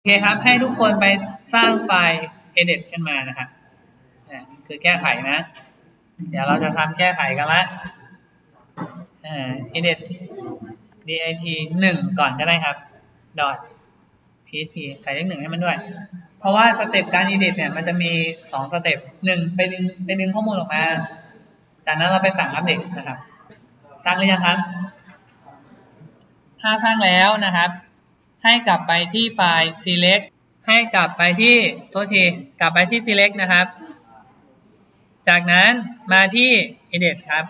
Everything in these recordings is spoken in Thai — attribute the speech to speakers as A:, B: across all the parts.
A: โอเคครับ ให้ทุกคนไปสร้างไฟล์ edit ขึ้นมานะครับอ่คือแก้ไขนะ เดี๋ยวเราจะทำแก้ไขกันละอ่า edit dit หนึ่งก่อนก็ได้ครับ dot php ใส่เลขหนึ่งให้มันด้วย เพราะว่าสเต็ปการ edit เนี่ยมันจะมีสองสเต็ปหนึ่งไปดึงไปดึงข้อมูลออกมา จากนั้นเราไปสั่งอัปเดตนะครับ สร้างหรือยังครับ ถ้าสร้างแล้วนะครับ ให้กลับไปที่ไฟล์ select ให้กลับไปที่โทษทีกลับไปที่ select นะครับ จากนั้นมาที่ edit ครับ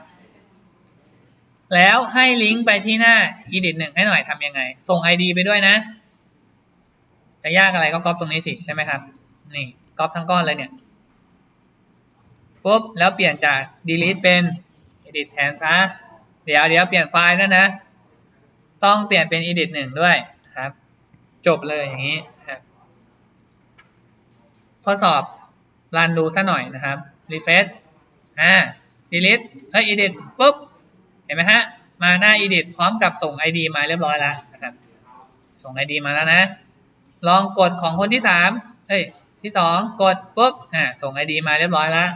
A: แล้วให้ลิงก์ไปที่หน้า edit หนึ่งให้หน่อยทำยังไง ส่ง id ไปด้วยนะ จะยากอะไรก็ก๊อปตรงนี้สิใช่ไหมครับ นี่ก๊อปทั้งก้อนเลยเนี่ยปุ๊บแล้วเปลี่ยนจาก delete เป็น edit แทนซะ เดี๋ยวเดี๋ยวเปลี่ยนไฟล์นั่นนะ ต้องเปลี่ยนเป็น edit หนึ่งด้วย จบเลยอย่างนี้ครับข้อสอบรันดูซะหน่อยนะครับ refresh อ่า delete เฮ้ย edit ปุ๊บ เห็นไหมฮะ มาหน้า edit พร้อมกับส่ง id มาเรียบร้อยแล้วนะครับ ส่ง id มาแล้วนะ ลองกดของคนที่สามเฮ้ย ที่สองกดปุ๊บ อ่า ส่ง id มาเรียบร้อยแล้ว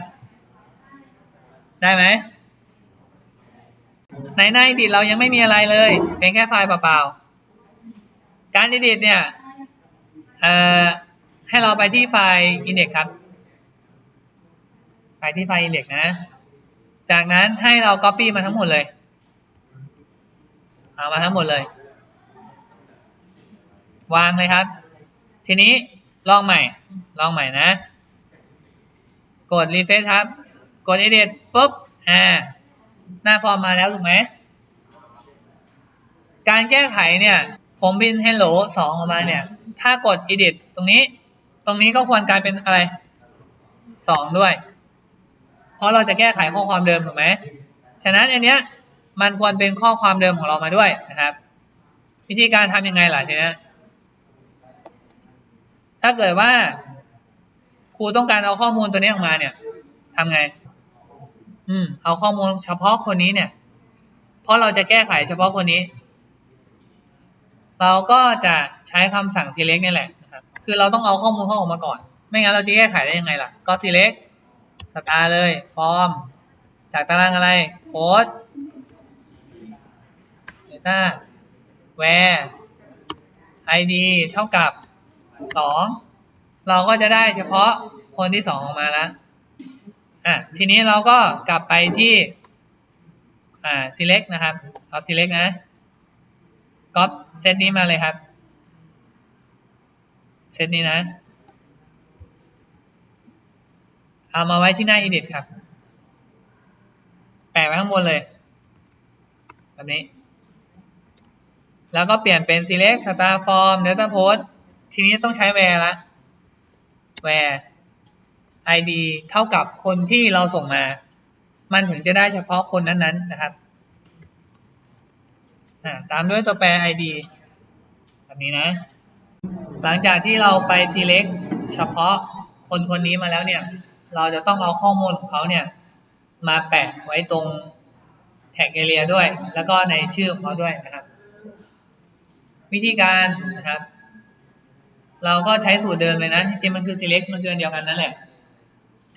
A: ได้ไหม ในหน้า edit เรายังไม่มีอะไรเลย เป็นแค่ไฟล์เปล่าๆ การ edit เนี่ยให้เราไปที่ไฟล์ index ครับ ไปที่ไฟล์ index นะ จากนั้นให้เรา copy มาทั้งหมดเลย เอามาทั้งหมดเลย วางเลยครับ ทีนี้ลองใหม่ ลองใหม่นะ กด refresh ครับ กด edit ปุ๊บ อ่า หน้าฟอร์มมาแล้วถูกไหม การแก้ไขเนี่ย ผมพิมพ์ hello สองออกมาเนี่ย ถ้ากด edit ตรงนี้ ตรงนี้ก็ควรกลายเป็นอะไรสองด้วย เพราะเราจะแก้ไขข้อความเดิมถูกไหม ฉะนั้นอันเนี้ยมันควรเป็นข้อความเดิมของเรามาด้วยนะครับ วิธีการทำยังไงล่ะทีนี้ถ้าเกิดว่าครูต้องการเอาข้อมูลตัวนี้ออกมาเนี่ยทำไง อืม เอาข้อมูลเฉพาะคนนี้เนี่ย เพราะเราจะแก้ไขเฉพาะคนนี้ เราก็จะใช้คำสั่ง select นี่แหละนะครับ คือเราต้องเอาข้อมูลเข้าออกมาก่อน ไม่งั้นเราจะแก้ไขได้ยังไงล่ะ ก็ select สตาร์เลย form จากตารางอะไร post data where id เท่ากับ 2 เราก็จะได้เฉพาะคนที่ 2 ออกมาแล้วอะทีนี้เราก็กลับไปที่อ่า select นะครับ เอา select นะ ก๊อปเซตนี้มาเลยครับ เซตนี้นะ เอามาไว้ที่หน้า edit ครับ แปะไว้ข้างบนเลย แบบนี้ แล้วก็เปลี่ยนเป็น select star form data post ทีนี้ต้องใช้ where ละ where id เท่ากับคนที่เราส่งมา มันถึงจะได้เฉพาะคนนั้นๆนนะครับ ตามด้วยตัวแปร id แบบนี้นะ หลังจากที่เราไป select เฉพาะคนคนนี้มาแล้วเนี่ย เราจะต้องเอาข้อมูลของเขาเนี่ย มาแปะไว้ตรง tag area ด้วย แล้วก็ในชื่อของเขาด้วยนะครับ วิธีการนะครับ เราก็ใช้สูตรเดิมเลยนะจริงๆมันคือ select มันคืออันเดียวกันนั่นแหละ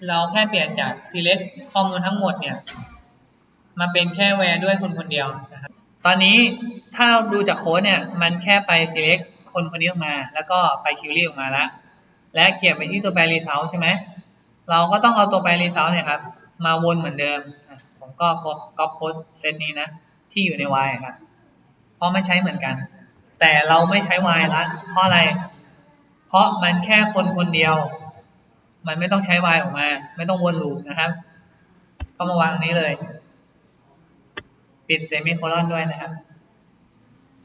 A: เราแค่เปลี่ยนจาก select ข้อมูลทั้งหมดเนี่ย มาเป็นแค่ where ด้วยคนคนเดียว ตอนนี้ถ้าดูจากโค้ดเนี่ย มันแค่ไป select คนคนนี้ออกมา แล้วก็ไป query ออกมาแล้วและเก็บไปที่ตัวแปร result ใช่ไหม เราก็ต้องเอาตัวแปร result เนี่ยครับ มาวนเหมือนเดิม ผมก็ก๊อปโค้ดเซตนี้นะ ที่อยู่ใน y ครับ เพราะมันใช้เหมือนกัน แต่เราไม่ใช้ y ละ เพราะอะไร เพราะมันแค่คนคนเดียว มันไม่ต้องใช้ y ออกมา ไม่ต้องวนลูปนะครับ ก็มาวางนี้เลย ปิดเซมิโคลอนด้วยนะครับ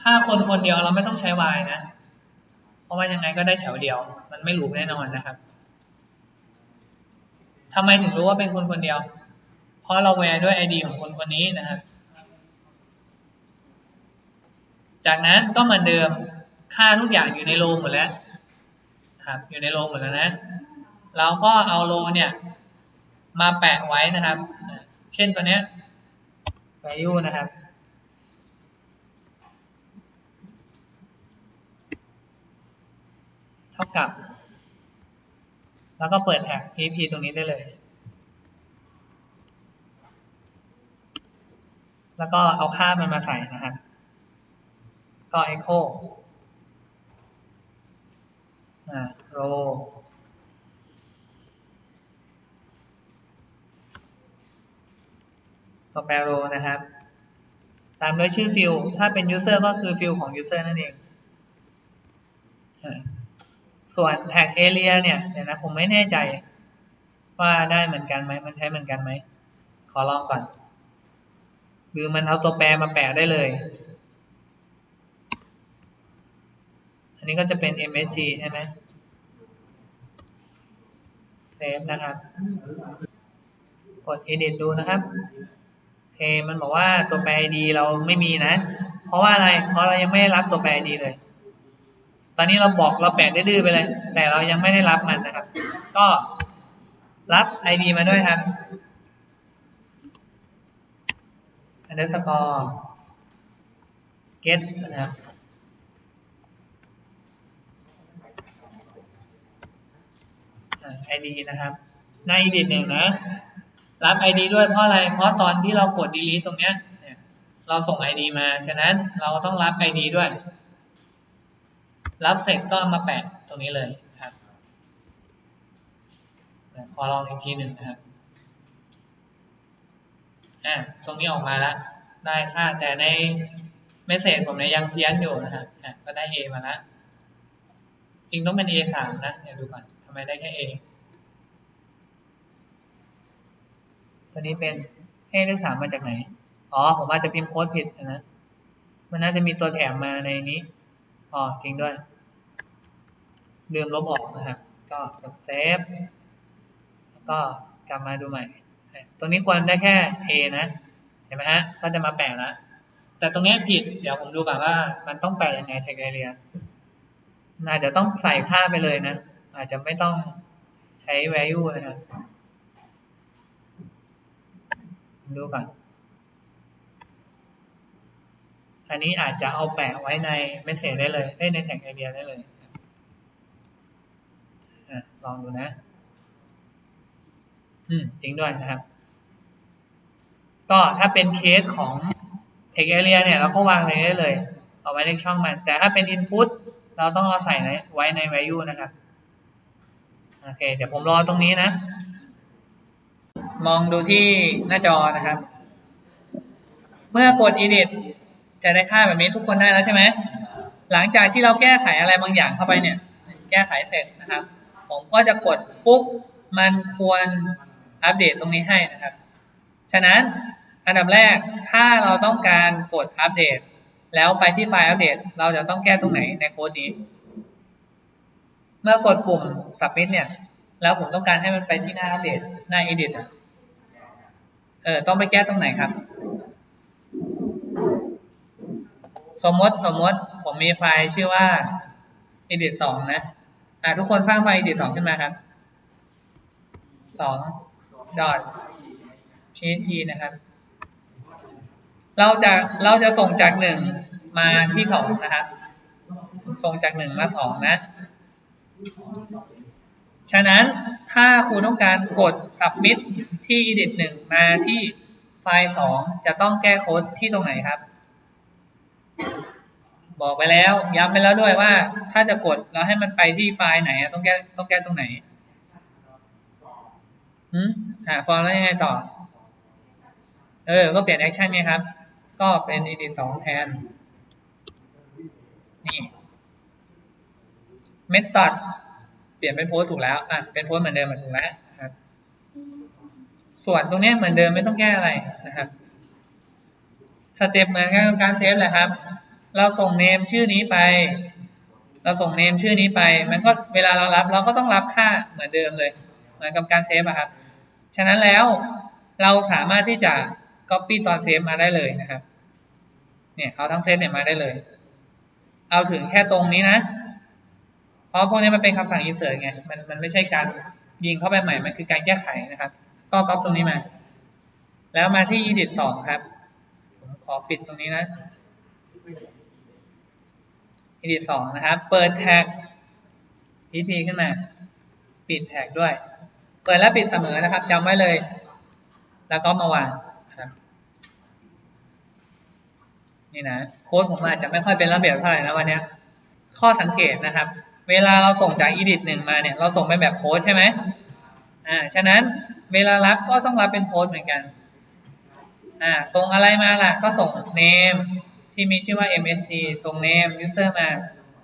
A: ถ้าคนคนเดียวเราไม่ต้องใช้ y นะ เพราะว่ายังไงก็ได้แถวเดียว มันไม่ลูปแน่นอนนะครับทำไมถึงรู้ว่าเป็นคนคนเดียว เพราะเราแวร์ด้วย id ของคนคนนี้นะครับ จากนั้นก็เหมือนเดิมค่าทุกอย่างอยู่ในโลหมดแล้วครับ อยู่ในโลหมดแล้วนะ เราก็เอาโลเนี่ย มาแปะไว้นะครับ เช่นตัวเนี้ย value นะครับ เท่ากับ แล้วก็เปิดแท็ก pp ตรงนี้ได้เลย แล้วก็เอาค่ามันมาใส่นะครับ ก็ echo อ่า row ตัวแปร row นะครับ ตามด้วยชื่อฟิลถ้าเป็น user ก็คือฟิลของ user นั่นเองอ่าส่วน tag area เนี่ยเดี๋ยวนะผมไม่แน่ใจ ว่าได้เหมือนกันไหมมันใช้เหมือนกันไหม ขอลองก่อนหรือมันเอาตัวแปรมาแปะได้เลย อันนี้ก็จะเป็น msg ใช่ไหมเซฟนะครับ กด edit ดูนะครับ เคมันบอกว่าตัวแปร id เราไม่มีนะ เพราะว่าอะไร เพราะเรายังไม่ได้รับตัวแปร id เลย ตอนนี้เราบอกเราแปะดื้อไปเลย แต่เรายังไม่ได้รับมันนะครับ ก็รับ id มาด้วยครับ underscore get นะครับไอ่า id นะครับ ใน edit หนึ่งนะ รับ id ด้วยเพราะอะไร เพราะตอนที่เรากด delete ตรงเนี้ยเราส่ง id มา ฉะนั้นเราต้องรับ id ด้วย รับเสร็จก็มาแปะตรงนี้เลยครับขอลองอีกทีหนึ่งนะครับอ่าตรงนี้ออกมาแล้วได้ค่าแต่ในเมสเซจผมเนี่ยยังเพี้ยนอยู่นะครับก็ได้ A มาแล้วจริงต้องเป็น A สามนะเดี๋ยวดูก่อนทำไมได้แค่ A ตัวนี้เป็นให้เลขสามมาจากไหน อ๋อ ผมอาจจะพิมพ์โค้ดผิดนะ มันน่าจะมีตัวแถมมาในนี้ อ๋อ จริงด้วยลืมลบออกนะครับ ก็กดเซฟ แล้วก็กลับมาดูใหม่ ตรงนี้ควรได้แค่ A นะ เห็นไหมฮะ ก็จะมาแปะแล้วแต่ตรงนี้ผิด เดี๋ยวผมดูก่อนว่ามันต้องแปะยังไง tag area อาจจะต้องใส่ค่าไปเลยนะ อาจจะไม่ต้องใช้ value นะครับ ดูก่อน อันนี้อาจจะเอาแปะไว้ใน message ได้เลยได้ใน tag area ได้เลยอลองดูนะ อืม จริงด้วยนะครับ ก็ถ้าเป็นเคสของ text area เนี่ย เราก็วางในนี้ได้เลย เอาไว้ในช่องมัน แต่ถ้าเป็น input เราต้องเอาใส่ไว้ใน value นะครับ โอเค เดี๋ยวผมรอตรงนี้นะ มองดูที่หน้าจอนะครับ เมื่อกด edit จะได้ค่าแบบนี้ทุกคนได้แล้วใช่ไหม หลังจากที่เราแก้ไขอะไรบางอย่างเข้าไปเนี่ย แก้ไขเสร็จนะครับ ผมก็จะกดปุ๊บ มันควรอัปเดตตรงนี้ให้นะครับ ฉะนั้นอันดับแรกถ้าเราต้องการกดอัปเดต แล้วไปที่ไฟล์อัปเดต เราจะต้องแก้ตรงไหนในโค้ดนี้ เมื่อกดปุ่ม submit เนี่ย แล้วผมต้องการให้มันไปที่หน้าอัปเดต หน้า edit อะ เออต้องไปแก้ตรงไหนครับ สมมติสมมติผมมีไฟล์ชื่อว่า edit สองนะอ่าทุกคนสร้างไฟล์ edit สองขึ้นมาครับสอง dot php นะครับ เราจะเราจะส่งจากหนึ่งมาที่สองนะครับ ส่งจากหนึ่งมาสองนะ ฉะนั้นถ้าคุณต้องการกด submit ที่ edit หนึ่งมาที่ไฟล์สองจะต้องแก้โค้ดที่ตรงไหนครับ บอกไปแล้ว ย้ำไปแล้วด้วยว่า ถ้าจะกดแล้วให้มันไปที่ไฟล์ไหนต้องแก้ต้องแก้ตรงไหนหืมหาฟอร์มแล้วยังไงต่อ เออ ก็เปลี่ยนแอคชั่นไงครับ ก็เป็น edit สองแทน นี่ method ลี่ยนเป็นโพสถูกแล้วอะเป็นโพสเหมือนเดิมมันถูกแล้วครับ ส่วนตรงนี้เหมือนเดิมไม่ต้องแก้อะไรนะครับสเต็ปเหมือนกับการเซฟแหละครับ เราส่งเนมชื่อนี้ไป เราส่งเนมชื่อนี้ไป มันก็เวลาเรารับเราก็ต้องรับค่าเหมือนเดิมเลย เหมือนกับการเซฟอะครับ ฉะนั้นแล้วเราสามารถที่จะ copy ตอนเซฟมาได้เลยนะครับ เนี่ยเอาทั้งเซตเนี่ยมาได้เลย เอาถึงแค่ตรงนี้นะ เพราะพวกนี้มันเป็นคำสั่ง insert ไง มันมันไม่ใช่การยิงเข้าไปใหม่ มันคือการแก้ไขนะครับ ก็ก๊อปตรงนี้มา แล้วมาที่ edit สองครับ ผมขอปิดตรงนี้นะ edit สองนะครับ เปิดแท็ก pp ขึ้นมา ปิดแท็กด้วย เปิดและปิดเสมอนะครับจำไว้เลย แล้วก็มาวางนี่นะโค้ดผมอาจจะไม่ค่อยเป็นระเบียบเท่าไหร่นะวันนี้ข้อสังเกตนะครับ เวลาเราส่งจาก edit หนึ่งมาเนี่ย เราส่งเป็นแบบโค้ดใช่ไหมอ่า ฉะนั้นเวลารับก็ต้องรับเป็นโค้ดเหมือนกัน อ่า ส่งอะไรมาล่ะ ก็ส่ง name ที่มีชื่อว่า msg ส่ง name user มา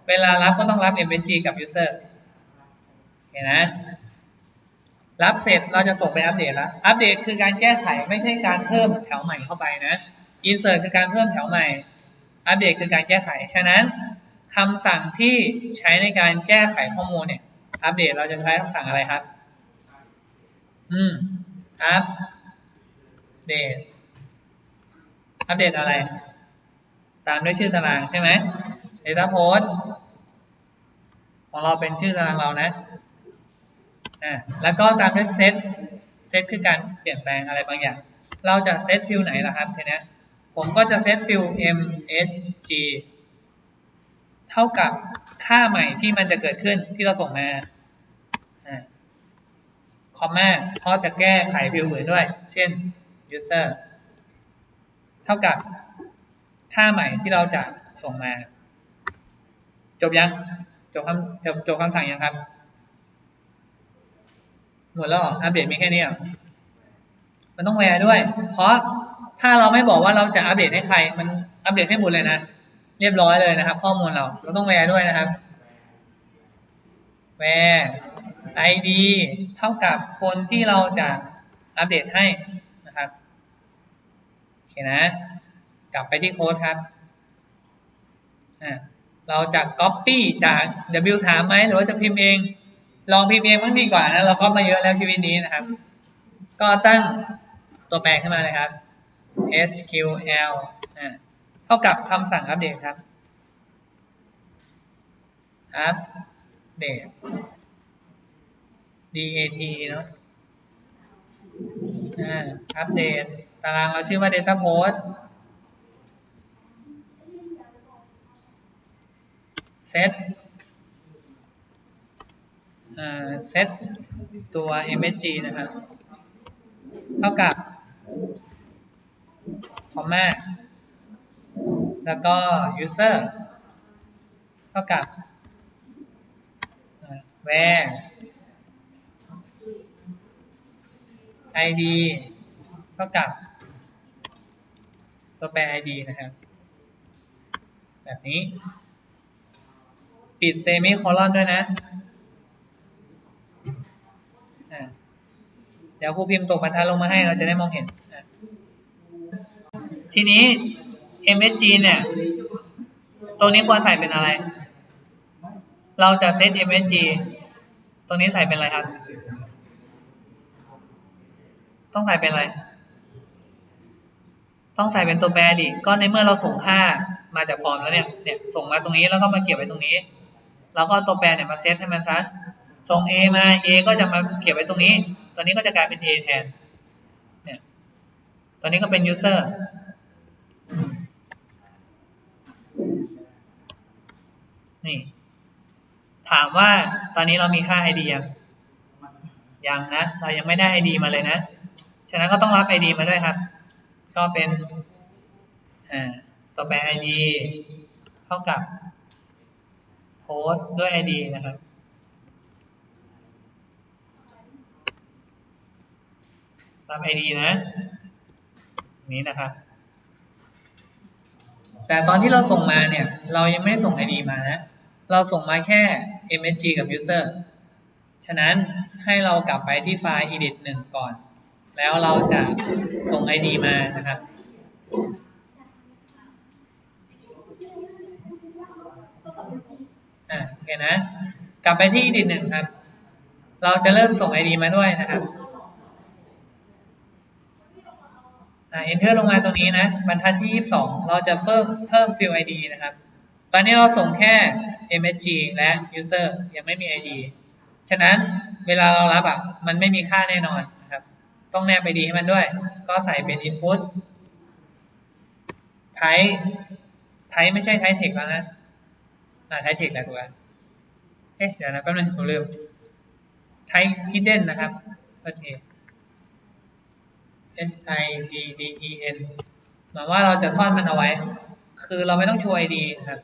A: เวลารับก็ต้องรับ msg กับ user เห็นนะ รับเสร็จเราจะส่งไปอัปเดตแล้ว อัปเดตคือการแก้ไขไม่ใช่การเพิ่มแถวใหม่เข้าไปนะ insert คือการเพิ่มแถวใหม่ อัปเดตคือการแก้ไข ฉะนั้น คำสั่งที่ใช้ในการแก้ไขข้อมูลเนี่ย อัปเดตเราจะใช้คำสั่งอะไรครับ อืม อัปเดต อัปเดตอะไร ตามด้วยชื่อตารางใช่ไหม data post ของเราเป็นชื่อตารางเรานะอ่าแล้วก็ตามด้วย set set คือการเปลี่ยนแปลงอะไรบางอย่าง เราจะ set field ไหนล่ะครับทีนี้ผมก็จะ set field msg เท่ากับค่าใหม่ที่มันจะเกิดขึ้นที่เราส่งมาคอมมาเพราะจะแก้ไขฟิลอื่นด้วย เช่น user เท่ากับค่าใหม่ที่เราจะส่งมา จบยัง จบคำจบจบคำสั่งยังครับ หมดแล้วเหรออัปเดตมีแค่นี้เหรอมันต้องแวร์ด้วย เพราะถ้าเราไม่บอกว่าเราจะอัปเดตให้ใคร มันอัปเดตให้หมดเลยนะ เรียบร้อยเลยนะครับ ข้อมูลเราเราต้องแวร์ด้วยนะครับ แวร์ id เท่ากับคนที่เราจะอัปเดตให้นะครับโอเคนะ กลับไปที่โค้ดครับอ่าเราจะ copy จาก W3 ไหมหรือว่าจะพิมพ์เอง ลองพิมพ์เองมันดีกว่านะเราก็มาเยอะแล้วชีวิตนี้นะครับ ก็ตั้งตัวแปรขึ้นมาเลยครับ SQL อ่า ท่ากับคำสั่งอัปเดตครับ อัปเดต DAT เนาะอัปเดต ตารางเราชื่อว่า Data Post set อ่า set ตัว msg นะครับ เท่ากับ comma แล้วก็ user เท่ากับ where id เท่ากับ ตัวแปร id นะครับ แบบนี้ ปิดเซมิโคลอนด้วยนะเดี๋ยวครูพิมพ์ตกบรรทัดลงมาให้เราจะได้มองเห็น ทีนี้ msg เนี่ยตรงนี้ควรใส่เป็นอะไร เราจะเซต msg ตรงนี้ใส่เป็นอะไรครับ ต้องใส่เป็นอะไร ต้องใส่เป็นตัวแปรดิ ก็ในเมื่อเราส่งค่ามาจากฟอร์มแล้วเนี่ย เนี่ย ส่งมาตรงนี้แล้วก็มาเก็บไว้ตรงนี้ แล้วก็ตัวแปรเนี่ยมาเซตให้มันซะ ส่ง A มา A ก็จะมาเก็บไว้ตรงนี้ ตัวนี้ก็จะกลายเป็น A แทน เนี่ย ตัวนี้ก็เป็น user นี่ ถามว่าตอนนี้เรามีค่า ID ยังยังนะ เรายังไม่ได้ ID มาเลยนะ ฉะนั้นก็ต้องรับ ID มาด้วยครับ ก็เป็นตัวแปร ID เท่ากับโพสต์ด้วย ID นะครับรับ ID นะ นี้นะครับ แต่ตอนที่เราส่งมาเนี่ย เรายังไม่ได้ส่ง ID มานะ เราส่งมาแค่ msg กับ user ฉะนั้นให้เรากลับไปที่ไฟล์ edit หนึ่งก่อน แล้วเราจะส่ง ID มานะครับ อะโอเคนะ กลับไปที่ edit หนึ่งครับ เราจะเริ่มส่ง ID มาด้วยนะครับ อ่า enter ลงมาตรงนี้นะบรรทัดที่ 22 เราจะเพิ่มเพิ่ม field ID นะครับ ตอนนี้เราส่งแค่ msg และ user ยังไม่มี ID ฉะนั้นเวลาเรารับอะมันไม่มีค่าแน่นอนนะครับ ต้องแนบ ID ให้มันด้วย ก็ใส่เป็น input type type ไม่ใช่ type text แล้วนะอ่า type text แหละถูกแล้วเอ๊ะเดี๋ยวนะแป๊บนึงผมลืม type hidden นะครับโอเค S I D D E N หมายว่าเราจะซ่อนมันเอาไว้ คือเราไม่ต้องโชว์ ID นะครับ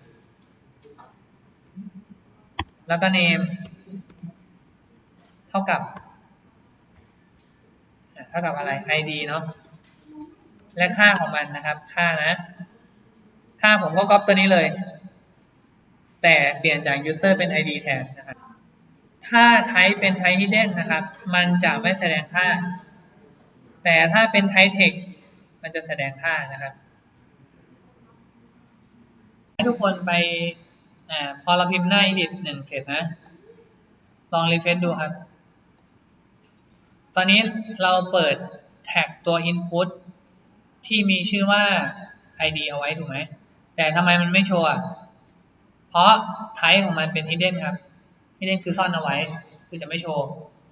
A: แล้วก็ name เท่ากับ เท่ากับอะไร ID เนาะ และค่าของมันนะครับ ค่านะ ค่าผมก็ก๊อปตัวนี้เลย แต่เปลี่ยนจาก user เป็น ID แทนนะครับ ถ้า type เป็น type hidden นะครับ มันจะไม่แสดงค่า แต่ถ้าเป็น type text มันจะแสดงค่านะครับ ให้ทุกคนไปอพอเราพิมพ์หน้า edit หนึ่งเสร็จนะ ลองรีเฟรชดูครับ ตอนนี้เราเปิดแท็กตัว input ที่มีชื่อว่า id เอาไว้ถูกไหม แต่ทำไมมันไม่โชว์อะ เพราะ type ของมันเป็น hidden ครับ hidden คือซ่อนเอาไว้ คือจะไม่โชว์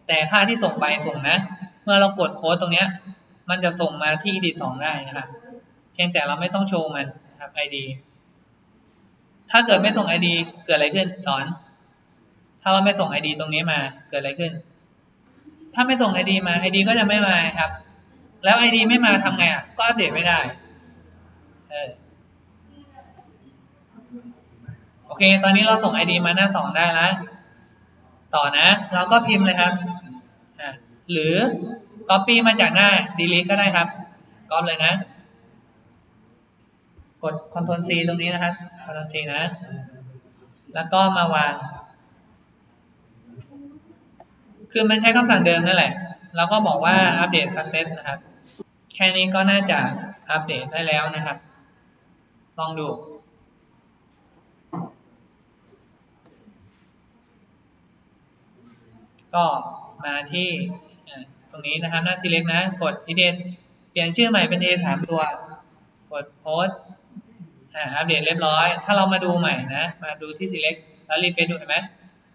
A: แต่ค่าที่ส่งไปส่งนะ เมื่อเรากดโพสตรงเนี้ยมันจะส่งมาที่ edit 2ได้นะครับเพียงแต่เราไม่ต้องโชว์มันนะครับ id ถ้าเกิดไม่ส่ง id เกิดอะไรขึ้นสอน ถ้าเราไม่ส่ง id ตรงนี้มาเกิดอะไรขึ้น ถ้าไม่ส่ง id มา id ก็จะไม่มาครับ แล้ว id ไม่มาทำไงอะก็อัปเดตไม่ได้เออโอเค ตอนนี้เราส่ง id มาหน้าสองได้แล้ว ต่อนะ เราก็พิมพ์เลยครับ หรือ copy มาจากหน้า delete ก็ได้ครับก๊อปเลยนะ กด Ctrl C ตรงนี้นะครับ Ctrl C นะ แล้วก็มาวาง คือมันใช้คำสั่งเดิมนั่นแหละ แล้วก็บอกว่าอัปเดต success นะครับ แค่นี้ก็น่าจะอัปเดตได้แล้วนะครับ ลองดูก็มาที่ ตรงนี้นะครับหน้าซีเล็กนะ กดดีเดนเปลี่ยนชื่อใหม่เป็น A สามตัว กดโพสอ่าอัปเดตเรียบร้อย ถ้าเรามาดูใหม่นะ มาดูที่ select แล้วรีเฟรชดูเห็นไหม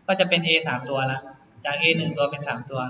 A: ก็จะเป็น A สามตัวละ จาก A หนึ่งตัวเป็นสามตัว